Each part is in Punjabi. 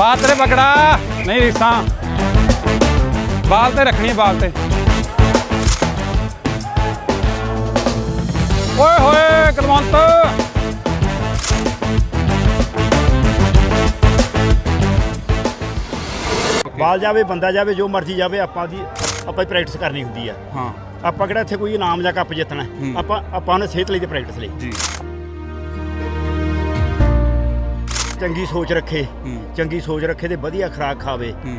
ਬਾਲ ਤੇਰੇ ਪਕੜਾ। ਨਹੀਂ ਰੀਸਾਂ। ਬਾਲ ਤੇ ਰੱਖਣੀ ਬਾਲ ਤੇ। ਓਏ ਹੋਏ ਕਲਵੰਤ। ਬਾਲ ਜਾਵੇ ਬੰਦਾ ਜਾਵੇ ਜੋ ਮਰਜ਼ੀ ਜਾਵੇ ਆਪਾਂ ਦੀ ਆਪਾਂ ਪ੍ਰੈਕਟਿਸ ਕਰਨੀ ਹੁੰਦੀ ਆ। ਹਾਂ। ਆਪਾਂ ਕਿਹੜਾ ਇੱਥੇ ਕੋਈ ਇਨਾਮ ਜਾਂ ਕੱਪ ਜਿੱਤਣਾ। ਹੂੰ। ਆਪਾਂ ਆਪਾਂ ਨੇ ਸਿਹਤ ਲਈ ਤੇ ਪ੍ਰੈਕਟਿਸ ਲਈ। ਜੀ। ਚੰਗੀ ਸੋਚ ਰੱਖੇ। ਚੰਗੀ ਸੋਚ ਰੱਖੇ ਤੇ ਵਧੀਆ ਖੁਰਾਕ ਖਾਵੇ ਹੂੰ।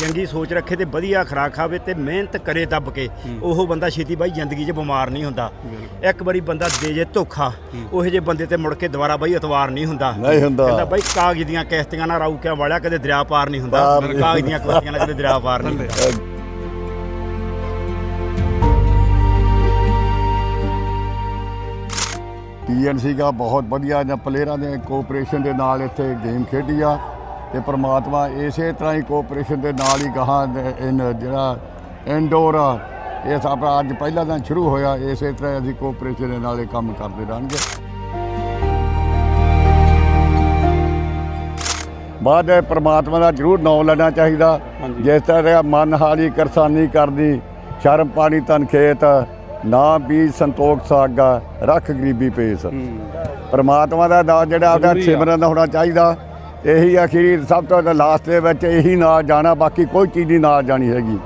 ਚੰਗੀ ਸੋਚ ਰੱਖੇ ਤੇ ਵਧੀਆ ਖੁਰਾਕ ਖਾਵੇ ਤੇ ਮਿਹਨਤ ਕਰੇ ਦੱਬ ਕੇ ਉਹ ਬੰਦਾ ਛੇਤੀ ਬਾਈ ਜ਼ਿੰਦਗੀ 'ਚ ਬਿਮਾਰ ਨਹੀਂ ਹੁੰਦਾ ਇੱਕ ਵਾਰੀ ਬੰਦਾ ਦੇ ਜੇ ਧੋਖਾ ਉਹੋ ਜਿਹੇ ਬੰਦੇ ਤੇ ਮੁੜ ਕੇ ਦੁਬਾਰਾ ਬਾਈ ਇਤਵਾਰ ਨਹੀਂ ਹੁੰਦਾ ਨਹੀਂ ਹੁੰਦਾ। ਕਹਿੰਦਾ ਬਾਈ ਕਾਗਜ਼ ਦੀਆਂ ਕਿਸ਼ਤੀਆਂ ਨਾਲ ਰਾਊਕਿਆਂ ਵਾਲਿਆ ਕਦੇ ਦਰਿਆ ਪਾਰ ਨਹੀਂ ਹੁੰਦਾ। ਕਾਗਜ਼ ਦੀਆਂ ਕਿਸ਼ਤੀਆਂ ਨਾਲ ਕਦੇ ਦਰਿਆ ਪਾਰ ਨਹੀਂ ਹੁੰਦਾ ਪੀਐਨਸੀ ਦਾ ਬਹੁਤ ਵਧੀਆ। ਜਾਂ ਪਲੇਅਰਾਂ ਦੇ ਕੋਆਪਰੇਸ਼ਨ ਦੇ ਨਾਲ ਇੱਥੇ ਗੇਮ ਖੇਡੀ ਆ। ਤੇ ਪ੍ਰਮਾਤਮਾ ਇਸੇ ਤਰ੍ਹਾਂ ਹੀ ਕੋਆਪਰੇਸ਼ਨ ਦੇ ਨਾਲ ਹੀ ਗਾਹਾਂ ਇਨ ਜਿਹੜਾ ਇਨਡੋਰ ਆ ਇਹ ਸਾਡਾ ਅੱਜ ਪਹਿਲਾ ਦਿਨ ਸ਼ੁਰੂ ਹੋਇਆ। ਇਸੇ ਤਰ੍ਹਾਂ ਅਸੀਂ ਕੋਆਪਰੇਸ਼ਨ ਦੇ ਨਾਲ ਇਹ ਕੰਮ ਕਰਦੇ ਰਹਾਂਗੇ ਬਾਅਦ ਇਹ ਪ੍ਰਮਾਤਮਾ ਦਾ ਜ਼ਰੂਰ ਨਾਮ ਲੈਣਾ ਚਾਹੀਦਾ। ਜਿਸ ਤਰ੍ਹਾਂ ਮਨ ਹਾਰੀ ਕਰਸਾਨੀ ਕਰਦੀ ਸ਼ਰਮ ਪਾਣੀ ਤਨ ਖੇਤ ਨਾ ਬੀਜ ਸੰਤੋਖ ਸਾਗਾ ਰੱਖ ਗਰੀਬੀ ਪੇਸ ਪਰਮਾਤਮਾ ਦਾ ਨਾਂ ਜਿਹੜਾ ਆਪਦਾ। ਸਿਮਰਨ ਦਾ ਹੋਣਾ ਚਾਹੀਦਾ। ਇਹੀ ਅਖੀਰੀ ਸਭ ਤੋਂ ਲਾਸਟ ਦੇ ਵਿੱਚ ਇਹੀ ਨਾਲ ਜਾਣਾ ਬਾਕੀ ਕੋਈ ਚੀਜ਼ ਨਹੀਂ ਨਾਲ ਜਾਣੀ ਹੈਗੀ।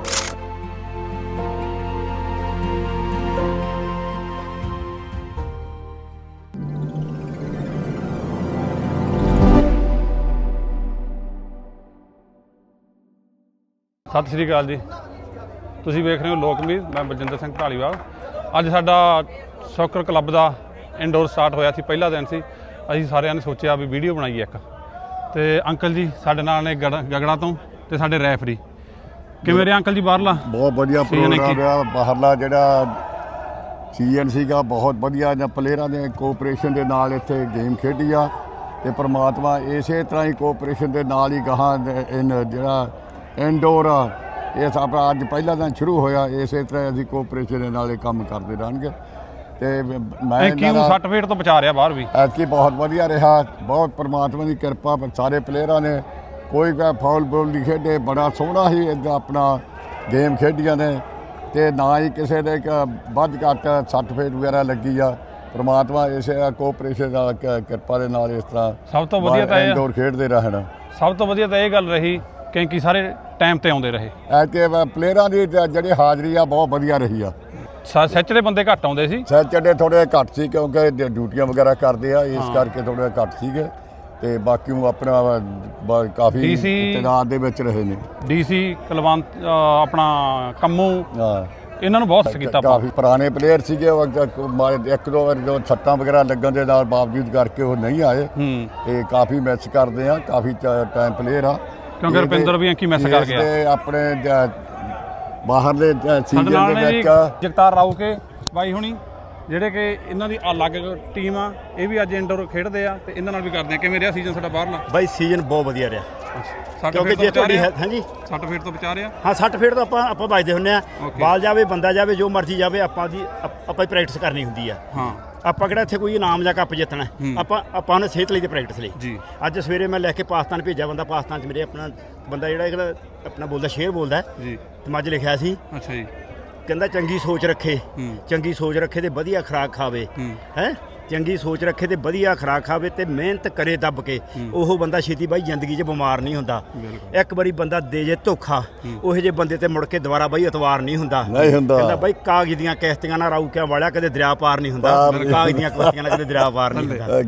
ਸਤਿ ਸ਼੍ਰੀ ਅਕਾਲ ਜੀ। ਤੁਸੀਂ ਵੇਖ ਰਹੇ ਹੋ ਲੋਕ ਮੀਤ ਮੈਂ ਬਲਜਿੰਦਰ ਸਿੰਘ ਢਾਲੀਵਾਲ। ਅੱਜ ਸਾਡਾ ਸੌਕਰ ਕਲੱਬ ਦਾ ਇਨਡੋਰ ਸਟਾਰਟ ਹੋਇਆ ਸੀ ਪਹਿਲਾ ਦਿਨ ਸੀ। ਅਸੀਂ ਸਾਰਿਆਂ ਨੇ ਸੋਚਿਆ ਵੀ ਵੀਡੀਓ ਬਣਾਈਏ ਇੱਕ। ਤੇ ਅੰਕਲ ਜੀ ਸਾਡੇ ਨਾਲ ਨੇ ਗੜ- ਗਗੜਾ ਤੋਂ ਤੇ ਸਾਡੇ ਰੈਫਰੀ। ਕਿਵੇਂ ਰਿਹਾ ਅੰਕਲ ਜੀ ਬਾਹਰਲਾ? ਬਹੁਤ ਵਧੀਆ Season ਪ੍ਰੋਗਰਾਮ ਇੱਕੀ। ਰਿਹਾ ਬਾਹਰਲਾ ਜਿਹੜਾ ਸੀਐਨਸੀ ਦਾ ਬਹੁਤ ਵਧੀਆ ਜਾਂ ਪਲੇਅਰਾਂ ਦੇ ਕੋਆਪਰੇਸ਼ਨ ਦੇ ਨਾਲ ਇੱਥੇ ਗੇਮ ਖੇਡੀ ਆ। ਤੇ ਪ੍ਰਮਾਤਮਾ ਇਸੇ ਤਰ੍ਹਾਂ ਹੀ ਕੋਆਪਰੇਸ਼ਨ ਦੇ ਨਾਲ ਹੀ ਗਾਹਾਂ ਦੇ ਇਨ ਜਿਹੜਾ ਇਨਡੋਰ ਆ ਇਹ ਸਾਡਾ ਅੱਜ ਪਹਿਲਾ ਦਿਨ ਸ਼ੁਰੂ ਹੋਇਆ ਇਸੇ ਤਰ੍ਹਾਂ ਅਸੀਂ ਕੋਆਪਰੇਸ਼ਨ ਦੇ ਨਾਲ ਇਹ ਕੰਮ ਕਰਦੇ ਰਹਾਂਗੇ ਤੇ ਮੈਂ ਇਹਨਾਂ ਦਾ- 60 ਫੀਟ ਤੋਂ ਬਚਾ ਰਿਹਾ ਬਾਹਰ ਵੀ। ਐਤਕੀ ਬਹੁਤ ਵਧੀਆ ਰਿਹਾ ਬਹੁਤ ਪ੍ਰਮਾਤਮਾ ਦੀ ਕਿਰਪਾ ਸਾਰੇ ਪਲੇਅਰਾਂ ਨੇ ਕੋਈ ਕਾ ਫਾਉਲ ਬੋਲ ਨਹੀਂ ਖੇਡੇ ਬੜਾ ਸੋਹਣਾ ਹੀ ਏਦਾਂ ਆਪਣਾ ਗੇਮ ਖੇਡੀਆਂ ਨੇ। ਤੇ ਨਾ ਹੀ ਕਿਸੇ ਦੇ ਵੱਧ ਘੱਟ ਸਰਟੀਫਿਕੇਟ ਵਗੈਰਾ ਲੱਗੀ ਆ। ਪ੍ਰਮਾਤਮਾ ਇਸੇ ਕੋਆਪਰੇਸ਼ਨ ਨਾਲ ਕ- ਕਿਰਪਾ ਦੇ ਨਾਲ ਇਸ ਤਰ੍ਹਾਂ ਸਭ ਤੋਂ ਵਧੀਆ ਤਾਂ ਇਹ ਆ- ਇੰਡੋਰ ਖੇਡਦੇ ਰਹਿਣ। ਸਭ ਤੋਂ ਵਧੀਆ ਤਾਂ ਇਹ ਗੱਲ ਰਹੀ ਕਿਉਂਕਿ ਸਾਰੇ ਟਾਈਮ ਤੇ ਆਉਂਦੇ ਰਹੇ। ਐਤਕੀ ਪਲੇਅਰਾਂ ਦੀ ਜ- ਜਿਹੜੀ ਹਾਜ਼ਰੀ ਆ ਬਹੁਤ ਵਧੀਆ ਰਹੀ ਆ। ਸ- ਸੱਚ ਦੇ ਬੰਦੇ ਘੱਟ ਆਉਂਦੇ ਸੀ। ਸੈਚਰਡੇ ਥੋੜੇ ਘੱਟ ਸੀ ਕਿਉਂਕਿ ਡ- ਡਿਊਟੀਆਂ ਵਗੈਰਾ ਕਰਦੇ ਆ ਇਸ ਕਰਕੇ ਥੋੜੇ ਘੱਟ ਸੀਗੇ। ਤੇ ਬਾਕੀ ਉਹ ਆਪਣਾ ਬ- ਕਾਫੀ DC ਤਦਾਦ ਦੇ ਵਿੱਚ ਰਹੇ ਨੇ। ਡੀਸੀ ਕਲਵੰਤ ਅ, ਆਪਣਾ ਕੰਮੂ। ਹਾਂ। ਇਹਨਾਂ ਨੂੰ ਬਹੁਤ ਕੀਤਾ ਆਪਾਂ। ਕਾਫੀ ਪੁਰਾਣੇ ਪਲੇਅਰ ਸੀਗੇ ਉਹ ਮਾਰੇ- ਇੱਕ ਦੋ ਵਾਰ ਜੋ ਛੱਤਾਂ ਵਗੈਰਾ ਲੱਗਣ ਦੇ ਨਾਲ ਬਾਵਜੂਦ ਕਰਕੇ ਉਹ ਨਹੀਂ ਆਏ। ਹੂੰ। ਤੇ ਕਾਫੀ ਮਿਸ ਕਰਦੇ ਆ ਕਾਫੀ ਟਾਈਮ ਪਲੇਅਰ ਆ। ਕਿਉਂਕਿ ਰੁਪਿੰਦਰ ਵੀ ਅੰਕੀ ਮਿਸ ਕਰ ਗਿਆ। ਤੇ ਆਪਣੇ ਜ- ਬਾਹਰਲੇ ਸਾਡੇ ਸੀਜ਼ਨ ਨਾਲ ਦੇ ਨੇ ਜੀ ਵਿੱਚ ਜਗਤਾਰ ਰਾਉ ਕੇ ਬਾਈ ਹੁਣੀ ਜਿਹੜੇ ਕਿ ਇਹਨਾਂ ਦੀ ਅਲੱਗ ਟੀਮ ਆ ਇਹ ਵੀ ਅੱਜ ਇੰਡੋਰ ਖੇਡਦੇ ਆ ਤੇ ਇਹਨਾਂ ਨਾਲ ਵੀ ਕਰਦੇ ਆ। ਕਿਵੇਂ ਰਿਹਾ ਸੀਜ਼ਨ ਸਾਡਾ ਬਾਹਰਲਾ? ਬਾਈ ਸੀਜ਼ਨ ਬਹੁਤ ਵਧੀਆ ਰਿਹਾ। ਕਿਉਂਕਿ ਜੇ ਤੁਹਾਡੀ ਹੈ ਹਾਂਜੀ। ਸੱਟ ਫੇਟ ਤੋਂ ਬਚਾ ਰਿਹਾ ਹਾਂ 60 ਫੀਟ ਤੋਂ ਆਪਾਂ ਆਪਾਂ ਵੱਜਦੇ ਹੁੰਨੇ ਆ Okay. ਬਾਲ ਜਾਵੇ ਬੰਦਾ ਜਾਵੇ ਜੋ ਮਰਜ਼ੀ ਜਾਵੇ ਆਪਾਂ ਦੀ ਆਪ- ਆਪਾਂ ਪ੍ਰੈਕਟਿਸ ਕਰਨੀ ਹੁੰਦੀ ਆ। ਹਾਂ। ਆਪਾਂ ਕਿਹੜਾ ਇੱਥੇ ਕੋਈ ਇਨਾਮ ਜਾਂ ਕੱਪ ਜਿੱਤਣਾ? ਹੈ। ਹੂੰ। ਆਪਾਂ ਆਪਾਂ ਨੇ ਸਿਹਤ ਲਈ ਤੇ ਪ੍ਰੈਕਟਿਸ ਲਈ। ਜੀ। ਅੱਜ ਸਵੇਰੇ ਮੈਂ ਲੈ ਕੇ ਪਾਕਿਸਤਾਨ ਭੇਜਿਆ ਬੰਦਾ ਪਾਕਿਸਤਾਨ 'ਚ ਮੇਰੇ ਆਪਣਾ ਬੰਦਾ ਜਿਹੜਾ ਇਹਦਾ ਆਪਣਾ ਬੋਲਦਾ ਸ਼ੇਰ ਬੋਲਦਾ। ਹੈ, ਜੀ। ਤੇ ਮੈਂ ਅੱਜ ਲਿਖਿਆ ਸੀ। ਅੱਛਾ ਜੀ। ਕਹਿੰਦਾ ਚੰਗੀ ਸੋਚ ਰੱਖੇ। ਹੂੰ। ਚੰਗੀ ਸੋਚ ਰੱਖੇ ਤੇ ਵਧੀਆ ਖੁਰਾਕ ਖਾਵੇ। ਹੂੰ। ਹੈ? ਚੰਗੀ ਸੋਚ ਰੱਖੇ ਤੇ ਵਧੀਆ ਖੁਰਾਕ ਖਾਵੇ ਤੇ ਮਿਹਨਤ ਕਰੇ ਦੱਬ ਕੇ। ਉਹ ਬੰਦਾ ਛੇਤੀ ਬਾਈ ਜ਼ਿੰਦਗੀ 'ਚ ਬਿਮਾਰ ਨਹੀਂ ਹੁੰਦਾ। ਬਿਲਕੁਲ। ਇੱਕ ਵਾਰੀ ਬੰਦਾ ਦੇ ਜੇ ਧੋਖਾ ਉਹੋ ਜਿਹੇ ਬੰਦੇ ਤੇ ਮੁੜ ਕੇ ਦੁਬਾਰਾ ਬਾਈ ਇਤਵਾਰ ਨਹੀਂ ਹੁੰਦਾ। ਨਹੀਂ ਹੁੰਦਾ। ਕਹਿੰਦਾ ਬਾਈ ਕਾਗਜ਼ ਦੀਆਂ ਕਿਸ਼ਤੀਆਂ ਨਾਲ ਰਾਊਕਿਆਂ ਵਾਲਿਆ ਕਦੇ ਦਰਿਆ ਪਾਰ ਨਹੀਂ ਹੁੰਦਾ। ਕਾਗਜ਼ ਦੀਆਂ ਕਿਸ਼ਤੀਆਂ ਨਾਲ ਕਦੇ ਦਰਿਆ ਪਾਰ ਨਹੀਂ ਹੁੰਦਾ।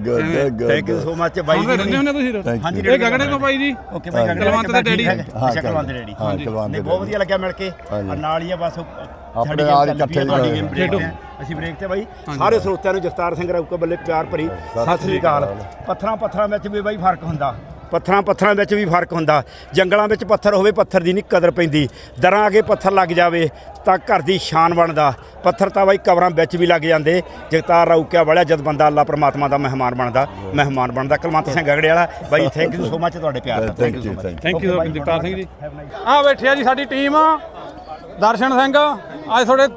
ਥੈਂਕ ਯੂ ਸੋ ਮੱਚ ਬਾਈ ਹੁਣ ਰਹਿੰਦੇ ਹੁੰਦੇ ਤੁਸੀਂ Thank ਹਾਂਜੀ ਇਹ ਗਗੜੇ ਕੋ ਬਾਈ ਜੀ? ਓਕੇ ਬਾਈ ਗਗੜੇ ਕਲਵੰਤ ਦੇ ਡੈਡੀ। ਹਾਂ, ਅੱਛਾ ਕਲਵੰਤ ਦੇ ਡੈਡੀ। ਹਾਂ ਹਾਂਜੀ। ਕਲਵੰਤ ਨਹੀਂ ਦੇ ਬਹੁਤ ਵਧੀਆ ਲੱਗਿਆ ਮਿਲ ਕੇ। ਨਾਲ ਹੀ ਆ ਬਸ ਆਪਣੇ ਨਾਲ game ਇਕੱਠੇ ਤੁਹਾਡੀ ਹੀ game break। ਤੇ ਆ। ਅਸੀਂ ਬ੍ਰੇਕ ਤੇ ਬਾਈ ਸਾਰੇ ਸਰੋਤਿਆਂ ਨੂੰ ਜਗਤਾਰ ਸਿੰਘ ਰੌਕਾ ਬੱਲੇ ਪਿਆਰ ਭਰੀ। ਸਤਿ ਸ੍ਰੀ ਅਕਾਲ। ਪੱਥਰਾਂ ਪੱਥਰਾਂ ਵਿੱਚ ਵੀ ਬਾਈ ਫ਼ਰਕ ਹੁੰਦਾ। ਪੱਥਰਾਂ ਪੱਥਰਾਂ ਵਿੱਚ ਵੀ ਫ਼ਰਕ ਹੁੰਦਾ। ਜੰਗਲਾਂ ਵਿੱਚ ਪੱਥਰ ਹੋਵੇ ਪੱਥਰ ਦੀ ਨਹੀਂ ਕਦਰ ਪੈਂਦੀ। ਦਰਾਂ ਅੱਗੇ ਪੱਥਰ ਲੱਗ ਜਾਵੇ ਤਾਂ ਘਰ ਦੀ ਸ਼ਾਨ ਬਣਦਾ। ਪੱਥਰ ਤਾਂ ਬਾਈ ਕਬਰਾਂ ਵਿੱਚ ਵੀ ਲੱਗ ਜਾਂਦੇ। ਜਗਤਾਰ ਰੌਕਿਆ ਵਾਲਿਆ ਜਦ ਬੰਦਾ ਅੱਲਾ ਪ੍ਰਮਾਤਮਾ ਦਾ ਮਹਿਮਾਨ ਬਣਦਾ। ਮਹਿਮਾਨ ਬਣਦਾ। ਕਲਵੰਤ ਸਿੰਘ ਗਗੜੇ ਵਾਲਾ ਬਾਈ ਥੈਂਕ ਯੂ ਸੋ ਮੱਚ ਤੁਹਾਡੇ ਪਿਆਰ ਦਾ Thank thank you you, so thank much thank you Jagtar Singh ji. ਆ ਬੈਠੇ ਆ ਜੀ ਸਾਡੀ ਟੀਮ। ਦਰਸ਼ਨ ਸਿੰਘ ਅੱਜ ਤੁਹਾਡੇ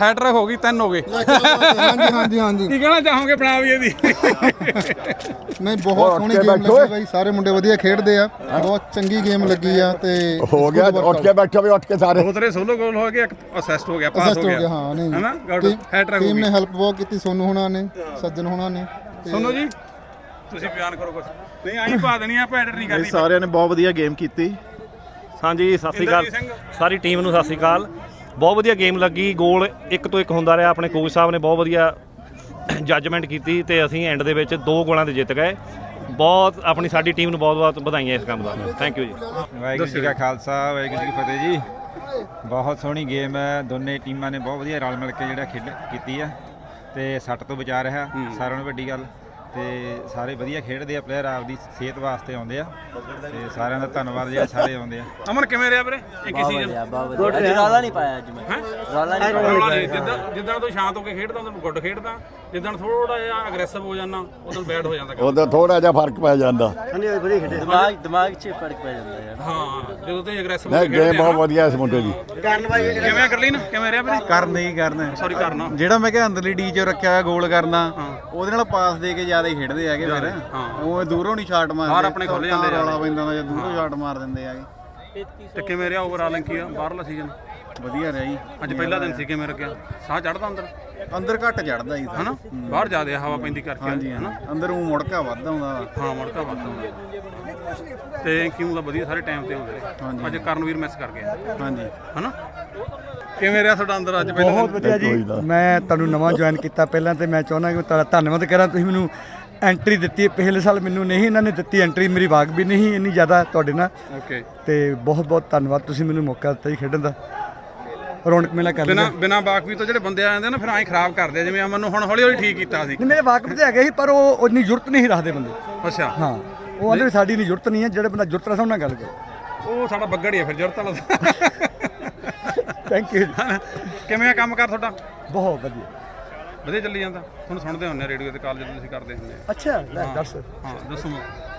ਹੈਟ੍ਰਿਕ ਹੋ ਗਈ ਤਿੰਨ ਹੋ ਗਏ। ਹਾਂਜੀ ਹਾਂਜੀ ਹਾਂਜੀ। ਕੀ ਕਹਿਣਾ ਚਾਹੋਗੇ ਬਣਾ ਵੀ ਇਹਦੀ? ਨਹੀਂ ਬਹੁਤ ਸੋਹਣੀ ਗੇਮ। ਲੱਗੀ ਬਾਈ ਸਾਰੇ ਮੁੰਡੇ ਵਧੀਆ ਖੇਡਦੇ ਆ। ਬਹੁਤ ਚੰਗੀ ਗੇਮ ਲੱਗੀ ਆ ਤੇ ਹੋ ਗਿਆ ਉੱਠ ਕੇ ਬੈਠੋ ਵੀ ਉੱਠ ਕੇ ਸਾਰੇ। ਦੋ ਤੇਰੇ ਸੋਲੋ ਗੋਲ ਹੋ ਗਏ ਇੱਕ ਅਸਿਸਟ ਹੋ ਗਿਆ ਪਾਸ ਹੋ ਗਿਆ। ਗਿਆ ਹਾਂ ਨਹੀਂ। ਹੈਨਾ? ਟੀਮ- ਹੈਟ੍ਰਿਕ ਹੋ ਟੀਮ ਨੇ ਹੈਲਪ ਬਹੁਤ ਕੀਤੀ ਸੋਨੂ ਹੋਣਾ ਨੇ ਸੱਜਣ ਹੋਣਾ ਨੇ। ਸੁਣੋ ਜੀ ਤੁਸੀਂ ਬਿਆਨ ਕਰੋ ਕੁਝ ਨਹੀਂ ਆਈ ਪਾ ਦੇਣੀ ਆਪਾਂ ਐਡਿਟ ਨਹੀਂ ਕਰਨੀ। ਸਾਰਿਆਂ ਨੇ ਬਹੁਤ ਵਧੀਆ ਗੇਮ ਕੀਤੀ। ਹਾਂਜੀ ਸਤਿ ਸ੍ਰੀ ਅਕਾਲ। ਇੰਦਰਜੀਤ ਸਿੰਘ। ਸਾਰੀ ਟੀਮ ਨੂੰ ਸਤਿ ਸ੍ਰੀ ਅਕਾਲ। ਬਹੁਤ ਵਧੀਆ ਗੇਮ ਲੱਗੀ ਗੋਲ ਇੱਕ ਤੋਂ ਇੱਕ ਹੁੰਦਾ ਰਿਹਾ। ਆਪਣੇ ਕੋਚ ਸਾਹਿਬ ਨੇ ਬਹੁਤ ਵਧੀਆ ਜੱਜਮੈਂਟ ਕੀਤੀ ਤੇ ਅਸੀਂ ਐਂਡ ਦੇ ਵਿੱਚ ਦੋ ਗੋਲਾਂ ਦੇ ਜਿੱਤ ਗਏ। ਬਹੁਤ ਆਪਣੀ ਸਾਡੀ ਟੀਮ ਨੂੰ ਬਹੁਤ ਬਹੁਤ ਵਧਾਈਆਂ ਇਸ ਕੰਮ ਦਾ। ਥੈਂਕ ਯੂ ਜੀ। ਵਾਹਿਗੁਰੂ ਜੀ ਕਾ ਖਾਲਸਾ ਵਾਹਿਗੁਰੂ ਜੀ ਕੀ ਫਤਿਹ ਜੀ। ਬਹੁਤ ਸੋਹਣੀ ਗੇਮ ਹੈ। ਦੋਨੇ ਟੀਮਾਂ ਨੇ ਬਹੁਤ ਵਧੀਆ ਰਲ ਮਿਲ ਕੇ ਜਿਹੜਾ ਖੇਡ ਕੀਤੀ ਆ ਤੇ ਸੱਟ ਤੋਂ ਬਚਾ ਰਿਹਾ। ਸਾਰਿਆਂ ਨੂੰ ਵੱਡੀ ਗੱਲ। ਤੇ ਸਾਰੇ ਵਧੀਆ ਖੇਡਦੇ ਆ ਪਲੇਅਰ ਆਪਦੀ ਸਿਹਤ ਵਾਸਤੇ ਆਉਂਦੇ ਆ। ਤੇ ਸਾਰਿਆਂ ਦਾ ਧੰਨਵਾਦ ਜਿਹੜੇ ਸਾਰੇ ਆਉਂਦੇ ਆ। ਅਮਨ ਕਿਵੇਂ ਰਿਹਾ ਵੀਰੇ? ਇੱਕ ਹੀ ਸੀਜ਼ਨ ਅੱਜ ਰੌਲਾ ਨਹੀਂ ਪਾਇਆ ਅੱਜ ਮੈਂ। ਰੌਲਾ ਨਹੀਂ ਪਾਇਆ। ਜਿੱਦਾਂ ਜਿੱਦਾਂ ਤੂੰ ਸ਼ਾਂਤ ਹੋ ਕੇ ਖੇਡਦਾ ਉਦੋਂ ਗੁੱਡ ਖੇਡਦਾ। ਜਿੱਦਾਂ ਥੋੜਾ ਜਿਹਾ ਅਗਰੈਸਿਵ ਹੋ ਜਾਂਦਾ ਉਦੋਂ ਬੈਡ ਹੋ ਜਾਂਦਾ। ਉਦੋਂ ਥੋੜਾ ਜਿਹਾ ਫ਼ਰਕ ਪੈ ਜਾਂਦਾ। ਦਿਮਾਗ ਦਿਮਾਗ 'ਚ ਫ਼ਰਕ ਪੈ ਜਾਂਦਾ ਯਾਰ। ਹਾਂ ਜਦੋਂ ਤੇ ਅਗਰੈਸਿਵ ਹੋ ਨਹੀਂ ਕੇ ਗੇਮ ਖੇਡਦੇ ਆ ਬਹੁਤ ਵਧੀਆ ਇਸ ਮੁੰਡੇ ਦੀ। ਕਿਵੇਂ ਕਰ ਲਈ ਨਾ ਕਿਵੇਂ ਰਿਹਾ ਵੀਰੇ? ਕਰ ਨਹੀਂ ਕਰਨਾ। ਸੌਰੀ ਕਰਨਾ। ਜਿਹੜਾ ਮੈਂ ਕਿਹਾ ਅੰਦਰਲੀ ਡੀ 'ਚ ਰੱਖਿਆ ਹੋਇਆ ਗੋਲ ਕਰਨਾ ਉਹਦੇ ਨਾਲ ਪਾਸ ਦੇ ਕੇ ਜ਼ਿਆਦਾ ਹੀ ਖੇਡਦੇ ਹੈਗੇ ਫਿਰ। ਉਹ ਦੂਰੋਂ ਨਹੀਂ ਸ਼ਾਟ ਮਾਰਦੇ। ਬਾਹਰ ਆਪਣੇ ਖੁੱਲ ਜਾਂਦੇ ਰੌਲਾ ਪੈਂਦਾ ਹੁੰਦਾ ਜਾਂ ਦੂਰੋਂ ਸ਼ਾਟ ਮਾਰ ਦਿੰਦੇ ਹੈਗੇ। ਤੇ ਕਿਵੇਂ ਰਿਹਾ ਓਵਰਆਲ ਅੰਕੀ ਬਾਹਰਲਾ ਸੀਜ਼ਨ ਵਧੀਆ ਰਿਹਾ ਜੀ। ਅੱਜ ਪਹਿਲਾ ਦਿਨ ਸੀ ਕਿਵੇਂ ਰੱਖਿਆ ਸਾਹ ਚੜਦਾ ਅੰਦਰ? ਅੰਦਰ ਘੱਟ ਚੜਦਾ ਜੀ ਹਨਾ? ਬਾਹਰ ਜ਼ਿਆਦਾ ਹਵਾ ਪੈਂਦੀ ਕਰਕੇ। ਹਾਂਜੀ ਹਨਾ? ਅੰਦਰ ਉਹ ਮੁੜਕਾ ਵੱਧ ਆਉਂਦਾ। ਹਾਂ ਮੁੜਕਾ ਵੱਧ ਹੁੰਦਾ ਤੇ ਕਿਉਂ ਦਾ ਵਧੀਆ ਸਾਰੇ ਟਾਈਮ ਤੇ ਆਉਂਦੇ ਅੱਜ ਕਰਨਵੀਰ ਮਿਸ ਕਰ ਗਿਆ। ਹਾਂਜੀ। ਹਨਾ? ਕਿਵੇਂ ਰਿਹਾ ਤੁਹਾਡਾ ਅੰਦਰ ਅੱਜ ਪਹਿਲਾ ਬਹੁਤ ਵਧੀਆ ਜੀ। ਮੈਂ ਤੁਹਾਨੂੰ ਨਵਾਂ ਜੁਆਇਨ ਕੀਤਾ ਪਹਿਲਾਂ ਤੇ ਮੈਂ ਚਾਹੁੰਦਾ ਕਿ ਤੁਹਾਡਾ ਧੰਨਵਾਦ ਕਰਾਂ। ਤੁਸੀਂ ਮੈਨੂੰ ਐਂਟਰੀ ਦਿੱਤੀ ਹੈ। ਪਿਛਲੇ ਸਾਲ ਮੈਨੂੰ ਨਹੀਂ ਇਹਨਾਂ ਨੇ ਦਿੱਤੀ ਐਂਟਰੀ ਮੇਰੀ ਵਾਗ ਵੀ ਨਹੀਂ ਇੰਨੀ ਜ਼ਿਆਦਾ ਤੁਹਾਡੇ ਨਾਲ। ਓਕੇ ਤੇ ਬਹੁਤ ਬਹੁਤ ਧੰਨਵਾਦ। ਤੁਸੀਂ ਮੈਨੂੰ ਮੌਕਾ ਦਿੱਤਾ ਜੀ ਖੇਡਣ ਦਾ। ਰੌਣਕ ਮੇਲਾ ਕਰ ਬਿਨਾ ਲਿਆ ਬਿਨਾ ਬਾਕਵੀ ਤੋਂ ਜਿਹੜੇ ਬੰਦੇ ਆ ਜਾਂਦੇ ਨਾ ਫਿਰ ਐਂ ਖਰਾਬ ਕਰਦੇ ਆ, ਜਿਵੇਂ ਅਮਨ ਨੂੰ ਹੁਣ ਹੌਲੀ ਹੌਲੀ ਠੀਕ ਕੀਤਾ ਸੀ। ਨਹੀਂ ਮੇਰੇ ਵਾਕਫ ਤੇ ਹੈਗੇ ਸੀ ਪਰ ਉਹ ਉਨੀ ਜ਼ਰੂਰਤ ਨਹੀਂ ਰੱਖਦੇ ਬੰਦੇ। ਅੱਛਾ। ਹਾਂ ਉਹ ਵੀ ਸਾਡੀ ਨਹੀਂ ਜ਼ਰੂਰਤ ਨਹੀਂ ਹੈ ਜਿਹੜੇ ਬੰਦਾ ਜ਼ਰੂਰਤ ਰੱਖਦਾ ਉਹਨਾਂ ਨਾਲ ਗੱਲ ਕਰੋ। ਉਹ ਸਾਡਾ ਬੱਗੜ ਹੀ ਆ ਫਿਰ ਜੁਰਤ ਵਾਲਾ ਥੈਂਕ ਯੂ ਕਿਵੇਂ ਆ ਕੰਮ ਕਰ ਤੁਹਾਡਾ? ਬਹੁਤ ਵਧੀਆ। ਵਧੀਆ ਚੱਲੀ ਜਾਂਦਾ। ਹੁਣ ਸੁਣਦੇ ਹੁੰਦੇ ਆ ਰੇਡੀਓ ਤੇ ਕਾਲ ਜਦੋਂ ਤੁਸੀਂ ਕਰਦੇ ਹੁੰਦੇ ਆ। ਅੱਛਾ ਲੈ ਦੱਸ। ਹਾਂ ਦੱਸੋ।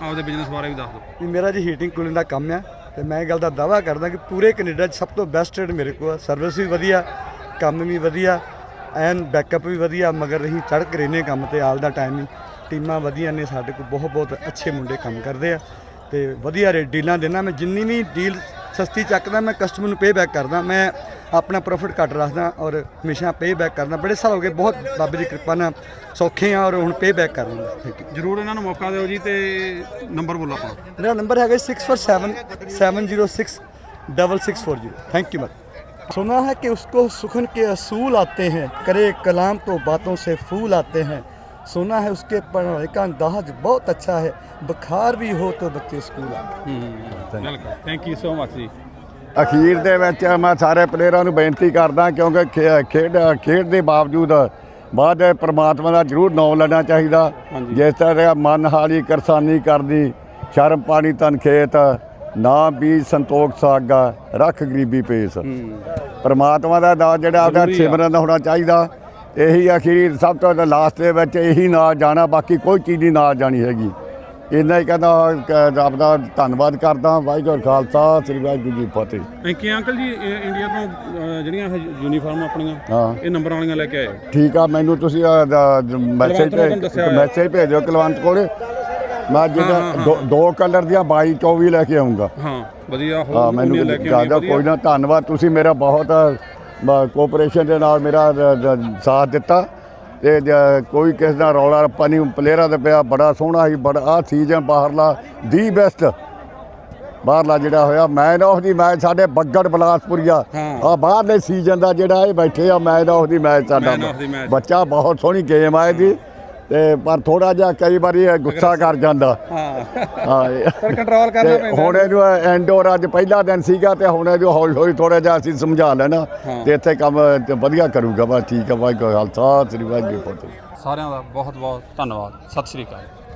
ਆਪਦੇ ਬਿਜ਼ਨਸ ਬਾਰੇ ਵੀ ਦੱਸ ਦਿਓ। ਵੀ ਮੇਰਾ ਜੀ ਹੀਟਿੰਗ ਕੂਲਿੰਗ ਦਾ ਕੰਮ ਆ। ਤੇ ਮੈਂ ਇਹ ਗੱਲ ਦਾ ਦਾਵਾ ਕਰਦਾ ਕਿ ਪੂਰੇ ਕੈਨੇਡਾ 'ਚ ਸਭ ਤੋਂ ਬੈਸਟ ਰੇਟ ਮੇਰੇ ਕੋਲ ਆ। ਸਰਵਿਸ ਵੀ ਵਧੀਆ, ਕੰਮ ਵੀ ਵਧੀਆ ਐਨ ਬੈਕਅਪ ਵੀ ਵਧੀਆ, ਮਗਰ ਅਸੀਂ ਚੜ੍ਹ ਕੇ ਰਹਿੰਦੇ ਕੰਮ ਤੇ ਆਲ ਦਾ ਟਾਈਮ ਹੀ ਟੀਮਾਂ ਵਧੀਆ ਨੇ ਸਾਡੇ ਕੋਲ, ਬਹੁਤ ਬਹੁਤ ਅੱਛੇ ਮੁੰਡੇ ਕੰਮ ਕਰਦੇ ਆ ਤੇ ਵਧੀਆ ਰੇਟ ਡੀਲਾਂ ਦੇਣਾ ਮੈਂ ਜਿੰਨੀ ਵੀ ਡੀਲ ਸਸਤੀ ਚੱਕਦਾ, ਮੈਂ ਕਸਟਮਰ ਨੂੰ ਪੇ ਬੈਕ ਕਰਦਾ। ਮੈਂ ਆਪਣਾ ਪ੍ਰੋਫਿਟ ਘੱਟ ਰੱਖਦਾ ਔਰ ਹਮੇਸ਼ਾ ਪੇ ਬੈਕ ਕਰਦਾ ਬੜੇ ਸਾਲ ਹੋ ਗਏ ਬਹੁਤ ਬਾਬੇ ਦੀ ਕਿਰਪਾ ਨਾਲ ਸੌਖੇ ਆ ਔਰ ਹੁਣ ਪੇ ਬੈਕ ਕਰ ਦਿੰਦਾ ਥੈਂਕ ਯੂ ਜਰੂਰ ਇਹਨਾਂ ਨੂੰ ਮੌਕਾ ਦਿਓ ਜੀ ਤੇ ਨੰਬਰ ਬੋਲੋ ਆਪਣਾ मेरा नंबर है six four seven seven zero six double six four zero thank you ma'am सुना है कि उसको सुखन के असूल आते हैं करे कलाम तो बातों से फूल आते हैं सुना है उसके पढ़ाई का अंदाज बहुत अच्छा है बुखार भी हो तो बच्चे स्कूल आते हैं welcome thank you so much ਜੀ ਅਖੀਰ ਦੇ ਵਿੱਚ ਮੈਂ ਸਾਰੇ ਪਲੇਅਰਾਂ ਨੂੰ ਬੇਨਤੀ ਕਰਦਾ ਕਿਉਂਕਿ ਖੇ- ਖੇਡ ਖੇਡ ਦੇ ਬਾਵਜੂਦ ਬਾਅਦ ਪ੍ਰਮਾਤਮਾ ਦਾ ਜ਼ਰੂਰ ਨਾਮ ਲੈਣਾ ਚਾਹੀਦਾ। ਜਿਸ ਤਰ੍ਹਾਂ ਮਨ ਹਾਲੀ ਕਰਸਾਨੀ ਕਰਦੀ ਸ਼ਰਮ ਪਾਣੀ ਤਨ ਖੇਤ ਨਾ ਬੀਜ ਸੰਤੋਖ ਸਾਗਾ ਰੱਖ ਗਰੀਬੀ ਪੇਸ ਪ੍ਰਮਾਤਮਾ ਦਾ ਨਾਮ ਜਿਹੜਾ ਉਹਦਾ ਸਿਮਰਨ ਹੋਣਾ ਚਾਹੀਦਾ। ਇਹੀ ਅਖੀਰੀ ਸਭ ਤੋਂ ਲਾਸਟ ਦੇ ਵਿੱਚ ਇਹੀ ਨਾਲ ਜਾਣਾ ਬਾਕੀ ਕੋਈ ਚੀਜ਼ ਨਹੀਂ ਨਾਲ ਜਾਣੀ ਹੈਗੀ। ਇੰਨਾ ਹੀ ਕਹਿੰਦਾ ਕ- ਆਪਦਾ ਧੰਨਵਾਦ ਕਰਦਾ। ਵਾਹਿਗੁਰੂ ਖਾਲਸਾ ਸ੍ਰੀ ਵਾਹਿਗੁਰੂ ਜੀ ਕੀ ਫਤਿਹ। ਥੈਂਕ ਯੂ ਅੰਕਲ ਜੀ ਇਹ ਇੰਡੀਆ ਤੋਂ ਅਹ, ਜਿਹੜੀਆਂ ਇਹ ਯੂਨੀਫਾਰਮ ਆਪਣੀਆਂ ਹਾਂ। ਇਹ ਨੰਬਰ ਵਾਲੀਆਂ ਲੈ ਕੇ ਆਏ ਠੀਕ ਆ ਮੈਨੂੰ ਤੁਸੀਂ ਮੈਸੇਜ ਨੇ ਤੁਹਾਨੂੰ ਦੱਸਿਆ ਹੋਇਆ। ਮੈਸੇਜ ਭੇਜਿਓ ਕੁਲਵੰਤ ਕੋਲੇ। ਮੈਂ ਜਿਹੜਾ ਦੋ- ਦੋ ਕਲਰ ਦੀਆਂ 22 24 ਲੈ ਕੇ ਆਉਂਗਾ ਹਾਂ ਵਧੀਆ ਹਾਂ ਹੋਰ ਮੈਨੂੰ ਉਨੀਆਂ ਲੈ ਕੇ ਜ਼ਿਆਦਾ ਕੋਈ ਨਾ ਧੰਨਵਾਦ। ਤੁਸੀਂ ਮੇਰਾ ਬਹੁਤ ਕੋਆਪਰੇਸ਼ਨ ਦੇ ਨਾਲ ਮੇਰਾ ਸਾਥ ਦਿੱਤਾ। ਤੇ ਜ- ਕੋਈ ਕਿਸੇ ਦਾ ਰੌਲਾ ਰੱਪਾ ਨਹੀਂ ਪਲੇਅਰਾਂ ਦਾ ਪਿਆ ਬੜਾ ਸੋਹਣਾ ਸੀ ਬੜਾ ਆ ਸੀਜ਼ਨ ਬਾਹਰਲਾ ਦੀ ਬੈਸਟ ਬਾਹਰਲਾ ਜਿਹੜਾ ਹੋਇਆ ਮੈਨ ਆਫ ਦੀ ਮੈਚ ਸਾਡੇ ਬੱਗੜ ਬਲਾਸਪੁਰੀਆ ਆ। ਬਾਹਰਲੇ ਸੀਜ਼ਨ ਦਾ ਜਿਹੜਾ ਇਹ ਬੈਠੇ ਆ ਮੈਨ ਆਫ ਦੀ ਮੈਚ ਸਾਡਾ। ਬੱਚਾ ਬਹੁਤ ਸੋਹਣੀ ਗੇਮ ਆਏ ਦੀ ਤੇ ਪਰ ਥੋੜਾ ਜਿਹਾ ਕਈ ਵਾਰੀ ਇਹ ਗੁੱਸਾ ਕਰ ਜਾਂਦਾ। ਹਾਂ। ਹਾਂ। ਪਰ ਕੰਟਰੋਲ ਕਰਨਾ ਤੇ ਪੈਂਦਾ। ਹੁਣ ਇਹਨੂੰ ਐਂਡੋਰ ਅੱਜ ਪਹਿਲਾ ਦਿਨ ਸੀਗਾ ਤੇ ਹੁਣ ਇਹਨੂੰ ਹੌਲੀ ਹੌਲੀ ਥੋੜਾ ਜਿਹਾ ਅਸੀਂ ਸਮਝਾ ਲੈਣਾ ਤੇ ਇੱਥੇ ਕੰਮ ਤੇ ਵਧੀਆ ਕਰੂਗਾ। ਬਸ ਠੀਕ ਆ। ਵਾਹਿਗੁਰੂ ਖਾਲਸਾ ਸ੍ਰੀ ਵਾਹਿਗੁਰੂ ਜੀ ਕੀ ਫਤਿਹ। ਸਾਰਿਆਂ ਦਾ ਬਹੁਤ ਬਹੁਤ ਧੰਨਵਾਦ। ਸਤਿ ਸ਼੍ਰੀ ਅਕਾਲ।